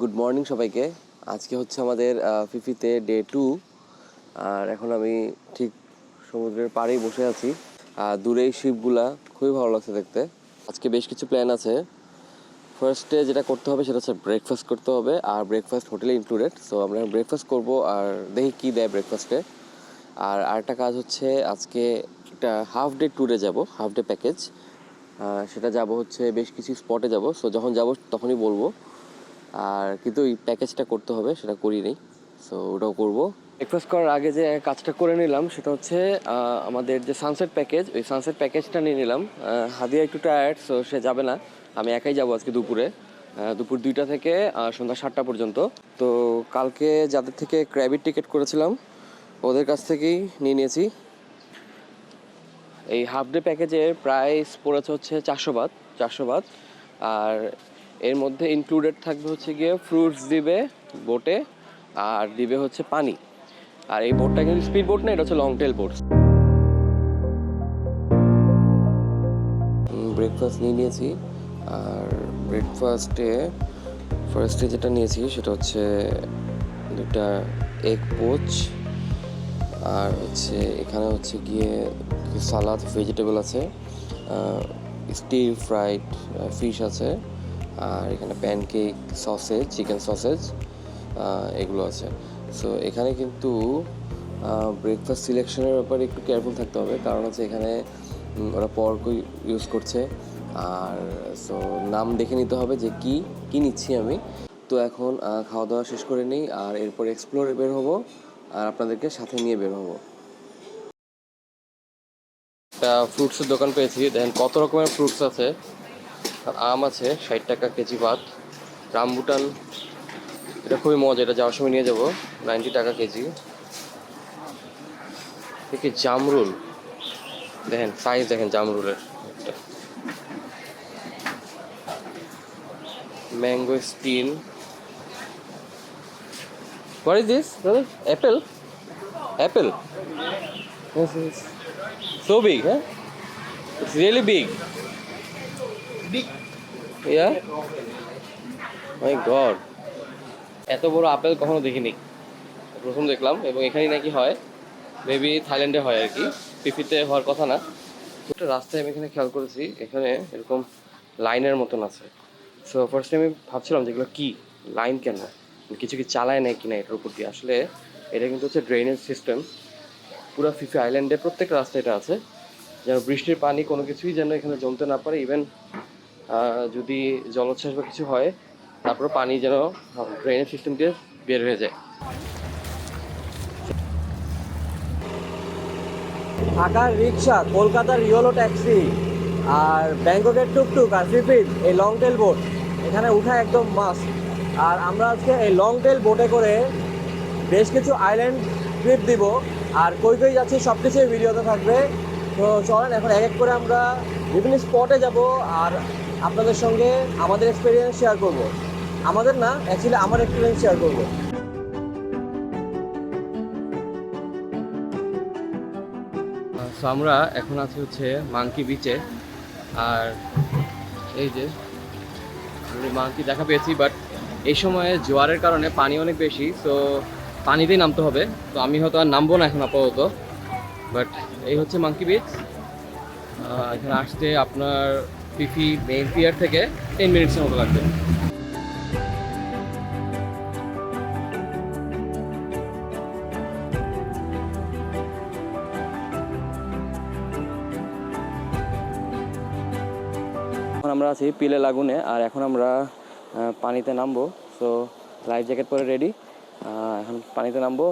Good morning সবাইকে। আজকে হচ্ছে আমাদের ফিফিতে ডে টু আর এখন আমি ঠিক সমুদ্রের পাড়েই বসে আছি। আর দূরেই শিপগুলা, খুবই ভালো লাগছে দেখতে। আজকে বেশ কিছু প্ল্যান আছে। ফার্স্টে যেটা করতে হবে সেটা হচ্ছে ব্রেকফাস্ট করতে হবে। আর ব্রেকফাস্ট হোটেলে ইনক্লুডেড সো আমরা ব্রেকফাস্ট করব আর দেখি কী দেয় ব্রেকফাস্টে আর আরেকটা কাজ হচ্ছে আজকে একটা হাফ ডে ট্যুরে যাব হাফ ডে প্যাকেজ সেটা যাব হচ্ছে বেশ কিছু স্পটে যাব। সো যখন যাব তখনই বলব। আর কিন্তু ওই প্যাকেজটা করতে হবে, সেটা করি নেই সো ওটাও করব। ব্রেকফাস্ট করার আগে যে কাজটা করে নিলাম, সেটা হচ্ছে আমাদের যে সানসেট প্যাকেজ ওই সানসেট প্যাকেজটা নিয়ে নিলাম। হাদিয়া একটু টায়ার্ড সো সে যাবে না। আমি একাই যাব আজকে দুপুরে। দুপুর দুইটা থেকে সন্ধ্যা সাতটা পর্যন্ত। তো কালকে যাদের থেকে ক্র্যাবির টিকিট করেছিলাম, ওদের কাছ থেকেই নিয়ে নিয়েছি। এই হাফ ডে প্যাকেজের প্রাইস পড়েছে হচ্ছে চারশো বাদ চারশো বাদ। আর এর মধ্যে ইনক্লুডেড থাকবে হচ্ছে গিয়ে ফ্রুটস দিবে বোটে আর দিবে হচ্ছে পানি। আর এই বোটটা কিন্তু স্পিড বোট না, এটা হচ্ছে লং টেল বোট ব্রেকফাস্ট নিয়ে নিয়েছি, আর ব্রেকফাস্টে ফার্স্টে যেটা নিয়েছি, সেটা হচ্ছে দুটা এগ পোচ আর হচ্ছে এখানে হচ্ছে গিয়ে সালাদ ভেজিটেবল আছে স্টির ফ্রাইড ফিশ আছে। আর এখানে প্যানকেক সসেজ চিকেন সসেজ এগুলো আছে। সো এখানে কিন্তু ব্রেকফাস্ট সিলেকশনের ব্যাপারে একটু কেয়ারফুল থাকতে হবে। কারণ হচ্ছে এখানে ওরা পর্ক ইউজ করছে। আর সো নাম দেখে নিতে হবে যে কি কি নিচ্ছি আমি। তো এখন খাওয়া দাওয়া শেষ করে নিই। আর এরপর এক্সপ্লোরে বের হব। আর আপনাদেরকে সাথে নিয়ে বের হব। একটা ফ্রুটসের দোকান পেয়েছি। দেখেন কত রকমের ফ্রুটস আছে। আম আছে ষাট টাকা কেজি ভাত রামবুটান এটা খুবই মজা এটা যাওয়ার সময় নিয়ে যাব নাইনটি টাকা কেজি দেখি জামরুল দেখেন সাইজ দেখেন জামরুলের একটা mangosteen is this, brother? Apple? Apple? Yes, yes. So big, huh? It's Yeah? My God. এত বড় আপেল কখনো দেখিনি। প্রথম দেখলাম এবং এখানেই নাকি হয়। মেবি থাইল্যান্ডে হয় আর কি। পিপিতে হওয়ার কথা না। একটা রাস্তায় আমি এখানে খেয়াল করেছি, এখানে এরকম লাইনের মতন আছে। সো ফার্স্ট আমি ভাবছিলাম যে এগুলো কি? লাইন কেন? কিছু কি চালায় নেয় কিনা এটার উপর দিয়ে। আসলে এটা কিন্তু হচ্ছে ড্রেনেজ সিস্টেম পুরো ফিফি আইল্যান্ডে প্রত্যেক রাস্তায় এটা আছে। যেন বৃষ্টির পানি কোনো কিছুই যেন এখানে জমতে না পারে ইভেন যদি জলোচ্ছ্বাস বা কিছু হয় তারপরে পানি যেন ড্রেনেজ সিস্টেম দিয়ে বের হয়ে যায়। ঢাকার রিক্সা কলকাতার ইয়োলো ট্যাক্সি আর ব্যাংককের টুকটুক আর ফিফির এই লং টেল বোট এখানে উঠা একদম মাস্ট আর আমরা আজকে এই লং টেল বোটে করে বেশ কিছু আইল্যান্ড ট্রিপ দিব। আর কই কই যাচ্ছি সব কিছুই ভিডিওতে থাকবে। তো চলেন, এখন এক এক করে আমরা বিভিন্ন স্পটে যাব। আর আপনাদের সঙ্গে আমাদের এক্সপিরিয়েন্স শেয়ার করব। আমাদের না অ্যাকচুয়ালি আমার এক্সপিরিয়েন্স শেয়ার করব। সো আমরা এখন আছি হচ্ছে মাংকি বিচে আর এই যে মাংকি দেখা পেয়েছি বাট এই সময়ে জোয়ারের কারণে পানি অনেক বেশি তো পানিতেই নামতে হবে। তো আমি হয়তো আর নামবো না এখন আপাতত। বাট এই হচ্ছে মাংকি বিচ এখানে আসতে আপনার পিফি মেইন পিয়ার থেকে টেন মিনিটসের মতো লাগবে। এখন আমরা আছি পিলে লাগুনে, আর এখন আমরা পানিতে নামবো। সো লাইফ জ্যাকেট পরে রেডি এখন পানিতে নামবো।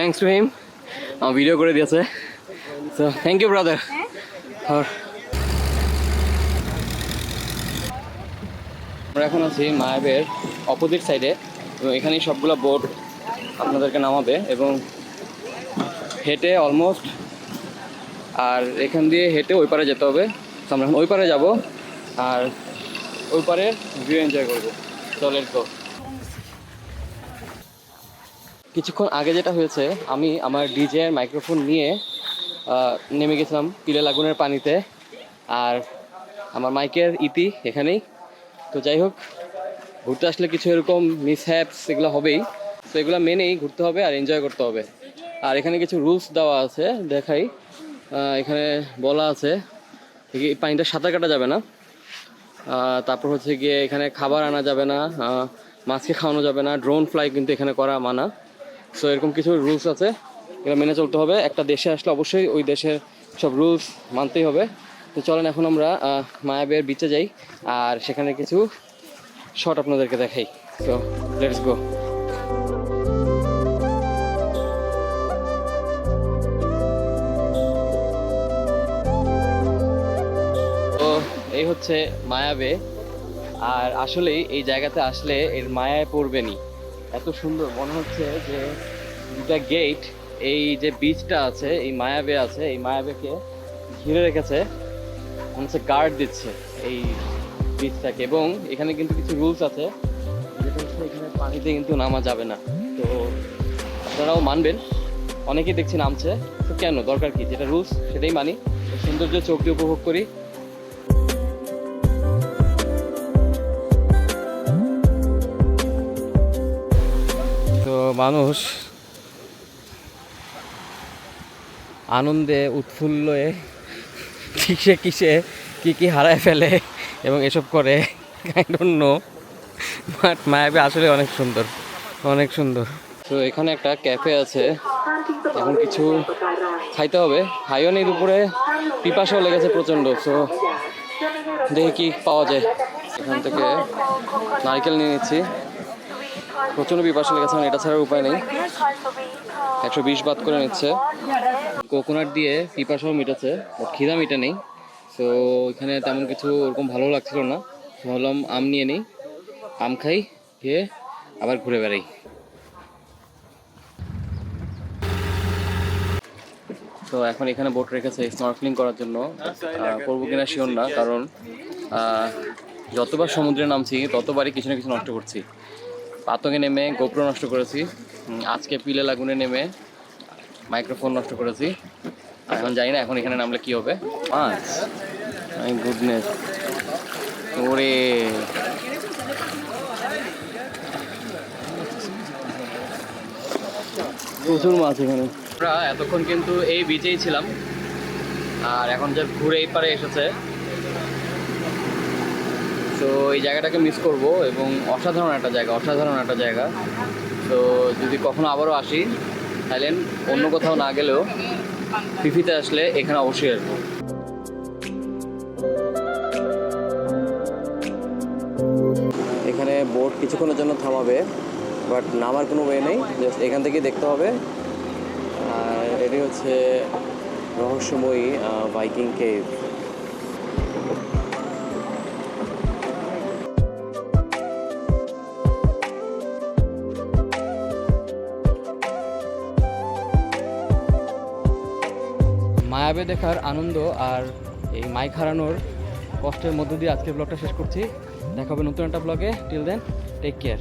থ্যাংকস টু হিম আমার ভিডিও করে দিয়েছে। সো থ্যাংক ইউ ব্রাদার আমরা এখন আছি মায়াবের অপোজিট সাইডে এবং এখানেই সবগুলো বোট আপনাদেরকে নামাবে এবং হেঁটে অলমোস্ট আর এখান দিয়ে হেঁটে ওই পারে যেতে হবে। তো আমরা এখন ওই পারে যাব আর ওই পারে ভিউ এনজয় করব। চলেন তো কিছুক্ষণ আগে যেটা হয়েছে, আমি আমার ডিজে মাইক্রোফোন নিয়ে নেমে গেছিলাম পিলে লাগুনের পানিতে, আর আমার মাইকের ইতি এখানেই। তো যাই হোক, ঘুরতে আসলে কিছু এরকম মিস হ্যাপস এগুলো হবেই। তো এগুলো মেনেই ঘুরতে হবে আর এনজয় করতে হবে। আর এখানে কিছু রুলস দেওয়া আছে, দেখাই। এখানে বলা আছে পানিটা সাঁতার কাটা যাবে না। তারপর হচ্ছে গিয়ে এখানে খাবার আনা যাবে না মাছকে খাওয়ানো যাবে না ড্রোন ফ্লাই কিন্তু এখানে করা মানা। সো এরকম কিছু রুলস আছে, এগুলো মেনে চলতে হবে। একটা দেশে আসলে অবশ্যই ওই দেশের সব রুলস মানতেই হবে। তো চলেন এখন আমরা মায়াবের বিচে যাই, আর সেখানে কিছু শট আপনাদেরকে দেখাই। সো লেটস গো এই হচ্ছে মায়াবে, আর আসলেই এই জায়গাতে আসলে এর মায়ায় পড়বেনি এত সুন্দর। মনে হচ্ছে যে দুটা গেট এই যে বিচটা আছে, এই মায়াবে আছে, এই মায়াবেকে ঘিরে রেখেছে। মনে হচ্ছে গার্ড দিচ্ছে এই বিচটাকে এবং এখানে কিন্তু কিছু রুলস আছে। যেটা হচ্ছে এখানে পানিতে কিন্তু নামা যাবে না। তো আপনারাও মানবেন। অনেকেই দেখছি নামছে। তো কেন? দরকার কি? যেটা রুলস সেটাই মানি। সৌন্দর্য চোখ দিয়ে উপভোগ করি। মানুষ আনন্দে উৎফুল্লে কিসে কিসে, কি কি হারায় ফেলে এবং এসব করে নো বাট মায়াবী আসলে অনেক সুন্দর অনেক সুন্দর। তো এখানে একটা ক্যাফে আছে। এখন কিছু খাইতে হবে। খাইও উপরে পিপাসাও লেগেছে প্রচণ্ড। সো দেখি কি পাওয়া যায়। এখান থেকে নারকেল নিয়ে নিচ্ছি। প্রচণ্ড পিপাসা লেগেছে মানে এটা ছাড়ার উপায় নেই। একশো বিশ বাদ করে নিচ্ছে। কোকোনাট দিয়ে পিপাসাও বাট খিদা মিটে নেই। তো এখানে তেমন কিছু ওরকম ভালো লাগছিল না। ভাবলাম আম নিয়ে নিই। আম খাই, খেয়ে আবার ঘুরে বেড়াই। তো এখন এখানে বোট রেখেছে স্নরকেলিং করার জন্য। করব কিনা শিওর না, কারণ যতবার সমুদ্রে নামছি, ততবারই কিছু না কিছু নষ্ট করছি। পাতঙ্গে নেমে গোপ্রো নষ্ট করেছি। আজকে পিলে লাগুনে নেমে মাইক্রোফোন নষ্ট করেছি। এখন জানি না এখন এখানে নামলে কি হবে। মাই গুডনেস ওরে। প্রচুর মাছ এখানে। আমরা এতক্ষণ কিন্তু এই বিচেই ছিলাম। আর এখন যে ঘুরে এই পারে এসেছে। তো এই জায়গাটাকে মিস করব এবং অসাধারণ একটা জায়গা, অসাধারণ একটা জায়গা। তো যদি কখনো আবারও আসি, তাহলে অন্য কোথাও না গেলেও ফিফিতে আসলে এখানে অবশ্যই আসব। এখানে বোট কিছুক্ষণের জন্য থামাবে বাট নামার কোনো ওয়ে নেই জাস্ট এখান থেকেই দেখতে হবে। আর এটি হচ্ছে রহস্যময়ী বাইকিং কেভ মায়াবে দেখার আনন্দ আর এই মাইক হারানোর কষ্টের মধ্য দিয়ে আজকের ব্লগটা শেষ করছি। দেখা হবে নতুন একটা ব্লগে টিল দেন টেক কেয়ার